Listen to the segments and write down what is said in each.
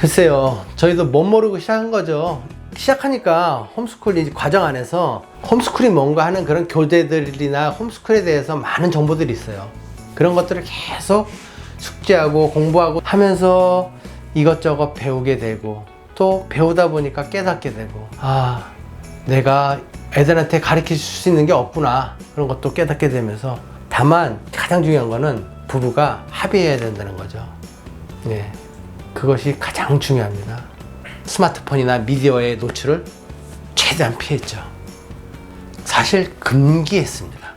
글쎄요, 저희도 못 모르고 시작한 거죠. 시작하니까 홈스쿨 이제 과정 안에서 홈스쿨이 뭔가 하는 그런 교재들이나 홈스쿨에 대해서 많은 정보들이 있어요. 그런 것들을 계속 숙제하고 공부하고 하면서 이것저것 배우게 되고 또 배우다 보니까 깨닫게 되고 아, 내가 애들한테 가르칠 수 있는 게 없구나. 그런 것도 깨닫게 되면서 다만 가장 중요한 거는 부부가 합의해야 된다는 거죠. 예. 그것이 가장 중요합니다. 스마트폰이나 미디어의 노출을 최대한 피했죠. 사실 금기했습니다.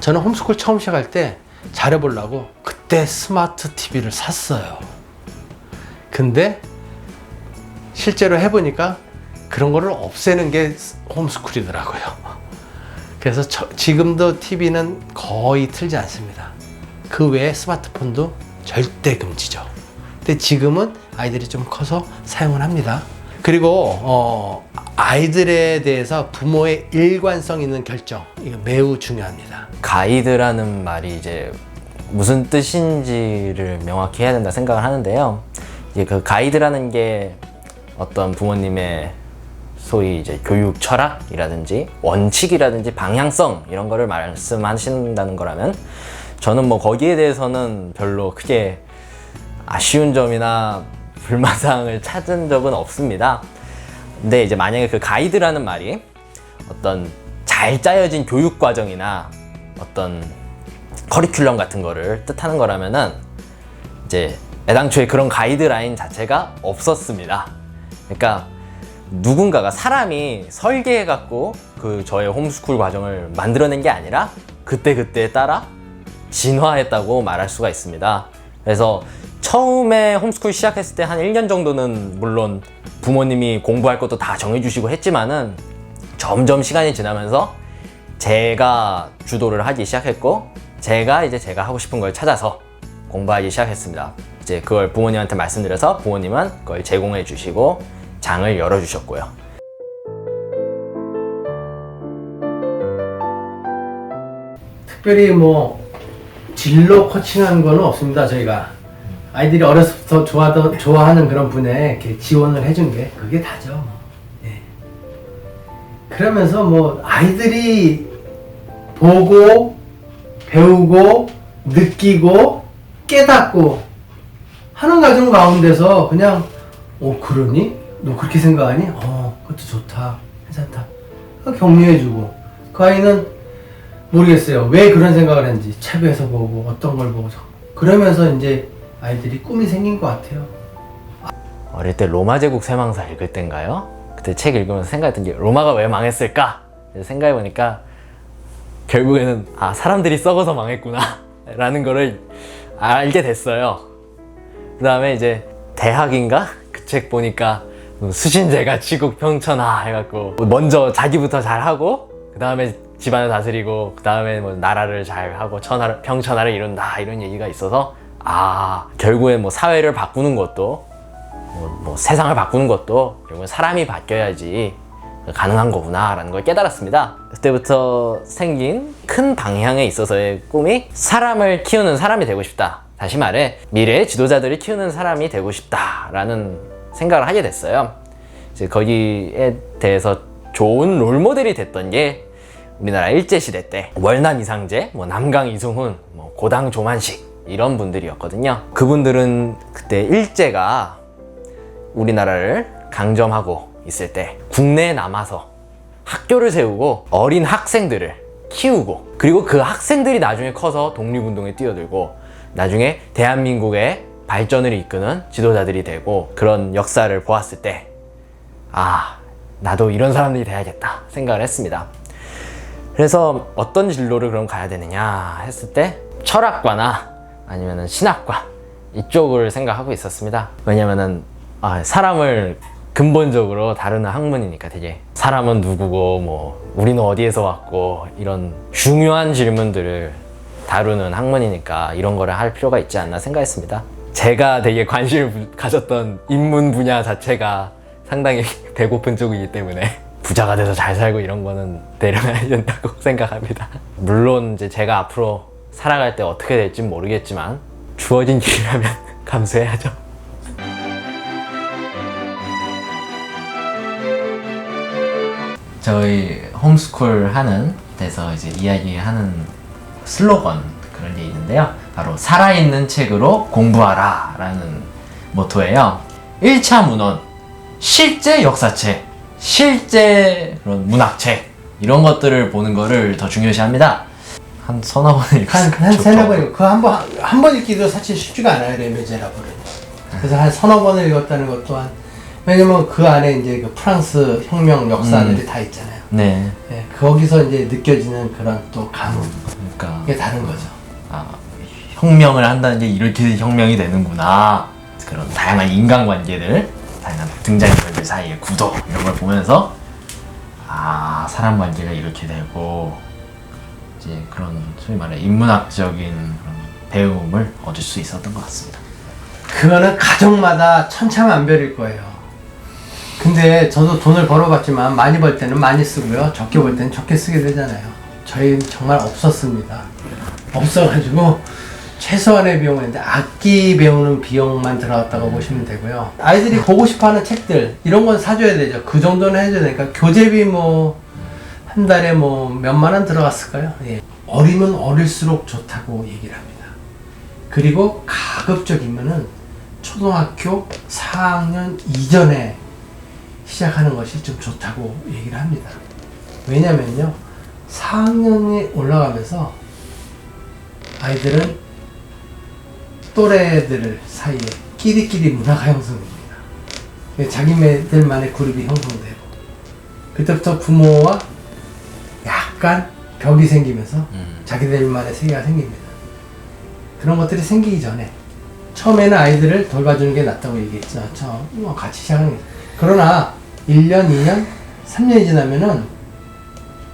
저는 홈스쿨 처음 시작할 때 잘해보려고 그때 스마트 TV를 샀어요. 근데 실제로 해보니까 그런 거를 없애는 게 홈스쿨이더라고요. 그래서 저- 지금도 TV는 거의 틀지 않습니다. 그 외에 스마트폰도 절대 금지죠. 근데 지금은 아이들이 좀 커서 사용을 합니다. 그리고 어, 아이들에 대해서 부모의 일관성 있는 결정 이거 매우 중요합니다. 가이드라는 말이 이제 무슨 뜻인지를 명확히 해야 된다 생각을 하는데요. 이제 그 가이드라는 게 어떤 부모님의 소위 이제 교육 철학이라든지 원칙이라든지 방향성 이런 거를 말씀하신다는 거라면 저는 뭐 거기에 대해서는 별로 크게 아쉬운 점이나 불만사항을 찾은 적은 없습니다. 근데 이제 만약에 그 가이드라는 말이 어떤 잘 짜여진 교육 과정이나 어떤 커리큘럼 같은 거를 뜻하는 거라면은 이제 애당초에 그런 가이드라인 자체가 없었습니다. 그러니까 누군가가 사람이 설계해 갖고 그 저의 홈스쿨 과정을 만들어낸 게 아니라 그때 그때에 따라 진화했다고 말할 수가 있습니다. 그래서 처음에 홈스쿨 시작했을 때 한 1년 정도는 물론 부모님이 공부할 것도 다 정해주시고 했지만은 점점 시간이 지나면서 제가 주도를 하기 시작했고 제가 이제 제가 하고 싶은 걸 찾아서 공부하기 시작했습니다. 이제 그걸 부모님한테 말씀드려서 부모님은 그걸 제공해 주시고 장을 열어 주셨고요. 특별히 뭐 진로 코칭한 거는 없습니다. 저희가 아이들이 때 좋아하던 좋아하는 그런 분에 이렇게 지원을 해준 게 그게 다죠. 뭐. 예. 그러면서 뭐 아이들이 보고 배우고 느끼고 깨닫고 하는 과정 가운데서 그냥 어 그러니 너 그렇게 생각하니 어 그것도 좋다 괜찮다 격려해주고 그 아이는 모르겠어요. 왜 그런 생각을 했는지 책에서 보고 어떤 걸 보고 그러면서 이제 아이들이 꿈이 생긴 것 같아요. 어릴 때 로마 제국 쇠망사 읽을 때인가요? 그때 책 읽으면서 생각했던 게 로마가 왜 망했을까? 생각해 보니까 결국에는 아 사람들이 썩어서 망했구나 라는 거를 알게 됐어요. 그 다음에 이제 대학인가 그 책 보니까 수신제가 치국 평천하 해갖고 먼저 자기부터 잘하고 그 다음에 집안을 다스리고 그 다음에 뭐 나라를 잘하고 천하 평천하를 이룬다 이런 얘기가 있어서 아 결국엔 뭐 사회를 바꾸는 것도 뭐, 뭐 세상을 바꾸는 것도 결국은 사람이 바뀌어야지 가능한 거구나라는 걸 깨달았습니다. 그때부터 생긴 큰 방향에 있어서의 꿈이 사람을 키우는 사람이 되고 싶다. 다시 말해 미래의 지도자들을 키우는 사람이 되고 싶다라는 생각을 하게 됐어요. 이제 거기에 대해서 좋은 롤 모델이 됐던 게 우리나라 일제 시대 때 월남 이상제, 뭐 남강 이승훈, 뭐 고당 조만식 이런 분들이었거든요. 그분들은 그때 일제가 우리나라를 강점하고 있을 때 국내에 남아서 학교를 세우고 어린 학생들을 키우고 그리고 그 학생들이 나중에 커서 독립운동에 뛰어들고 나중에 대한민국의 발전을 이끄는 지도자들이 되고 그런 역사를 보았을 때 아, 나도 이런 사람들이 돼야겠다 생각을 했습니다. 그래서 어떤 진로를 그럼 가야 되느냐 했을 때 철학과나 아니면은 신학과 이쪽을 생각하고 있었습니다. 왜냐면은 아, 사람을 근본적으로 다루는 학문이니까 되게 사람은 누구고 뭐 우리는 어디에서 왔고 이런 중요한 질문들을 다루는 학문이니까 이런 거를 할 필요가 있지 않나 생각했습니다. 제가 되게 관심을 부- 가졌던 인문 분야 자체가 상당히 배고픈 쪽이기 때문에 부자가 돼서 잘 살고 이런 거는 내려놔야 된다고 생각합니다. 물론 이제 제가 앞으로 살아갈 때 어떻게 될지 모르겠지만 주어진 길이라면 감수해야죠. 저희 홈스쿨 하는 데서 이제 이야기하는 슬로건 그런 게 있는데요. 바로 살아있는 책으로 공부하라 라는 모토예요. 1차 문헌, 실제 역사책, 실제 그런 문학책 이런 것들을 보는 거를 더 중요시 합니다. 한 서너 번 읽었어요. 한, 한 세네 번, 그한 번, 한 번 읽기도 사실 쉽지가 않아요, 레메제라블은. 그래서 한 서너 번을 읽었다는 것 또한, 왜냐면 그 안에 이제 그 프랑스 혁명 역사들이 다 있잖아요. 네. 예, 거기서 이제 느껴지는 그런 또 감흥, 그러니까 이게 다른 거죠. 아, 혁명을 한다는 게 이렇게 혁명이 되는구나. 그런 다양한 인간관계들, 다양한 등장인물들 사이의 구도 이런 걸 보면서 아 사람 관계가 이렇게 되고 이제 그런 소위 말해 인문학적인 그런 배움을 얻을 수 있었던 것 같습니다. 그거는 가정마다 천차만별일 거예요. 근데 저도 돈을 벌어봤지만 많이 벌 때는 많이 쓰고요. 적게 벌 때는 적게 쓰게 되잖아요. 저희는 정말 없었습니다. 없어가지고 최소한의 비용을 했는데 악기 배우는 비용만 들어갔다고 보시면 되고요. 아이들이 보고 싶어하는 책들 이런 건 사줘야 되죠. 그 정도는 해줘야 되니까 교재비 뭐 한 달에 뭐 몇만 원 들어갔을까요? 예. 어리면 어릴수록 좋다고 얘기를 합니다. 그리고 가급적이면은 초등학교 4학년 이전에 시작하는 것이 좀 좋다고 얘기를 합니다. 왜냐면요, 4학년이 올라가면서 아이들은 또래들 사이에 끼리끼리 문화가 형성됩니다. 자기네들만의 그룹이 형성되고, 그때부터 부모와 약간 벽이 생기면서 음. 자기들만의 세계가 생깁니다. 그런 것들이 생기기 전에 처음에는 아이들을 돌봐주는 게 낫다고 얘기했죠. 처음 뭐 같이 시작하는 게. 그러나 1년, 2년, 3년이 지나면은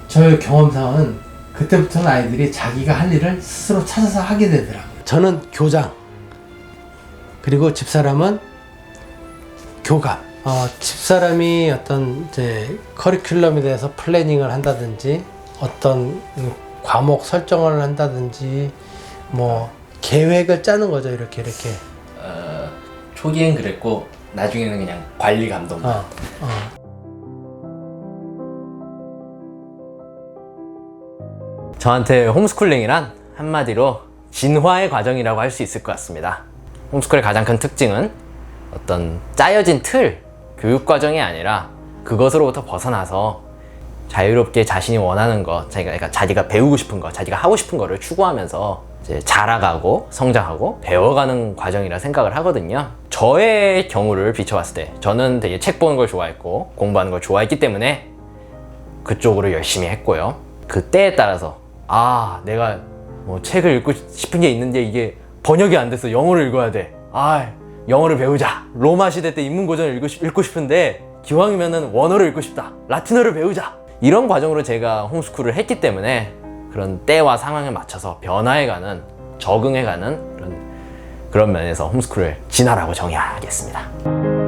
저의 경험상은 그때부터는 아이들이 자기가 할 일을 스스로 찾아서 하게 되더라고요. 저는 교장 그리고 집사람은 교감. 어, 집사람이 어떤 이제 커리큘럼에 대해서 플래닝을 한다든지 어떤 음, 과목 설정을 한다든지 뭐 계획을 짜는 거죠 이렇게 이렇게 어, 초기엔 그랬고 나중에는 그냥 관리 감독. 어, 어. 저한테 홈스쿨링이란 한마디로 진화의 과정이라고 할 수 있을 것 같습니다. 홈스쿨의 가장 큰 특징은 어떤 짜여진 틀, 교육 과정이 아니라 그것으로부터 벗어나서 자유롭게 자신이 원하는 것, 자기가, 그러니까 자기가 배우고 싶은 것, 자기가 하고 싶은 거를 추구하면서 자라가고 성장하고 배워가는 과정이라 생각을 하거든요. 저의 경우를 비춰봤을 때 저는 되게 책 보는 걸 좋아했고 공부하는 걸 좋아했기 때문에 그쪽으로 열심히 했고요. 그때에 따라서 아 내가 뭐 책을 읽고 싶은 게 있는데 이게 번역이 안 돼서 영어를 읽어야 돼. 아 영어를 배우자. 로마 시대 때 인문 고전을 읽고, 싶- 읽고 싶은데 기왕이면은 원어를 읽고 싶다. 라틴어를 배우자. 이런 과정으로 제가 홈스쿨을 했기 때문에 그런 때와 상황에 맞춰서 변화해가는 적응해가는 그런 그런 면에서 홈스쿨을 진화라고 정의하겠습니다.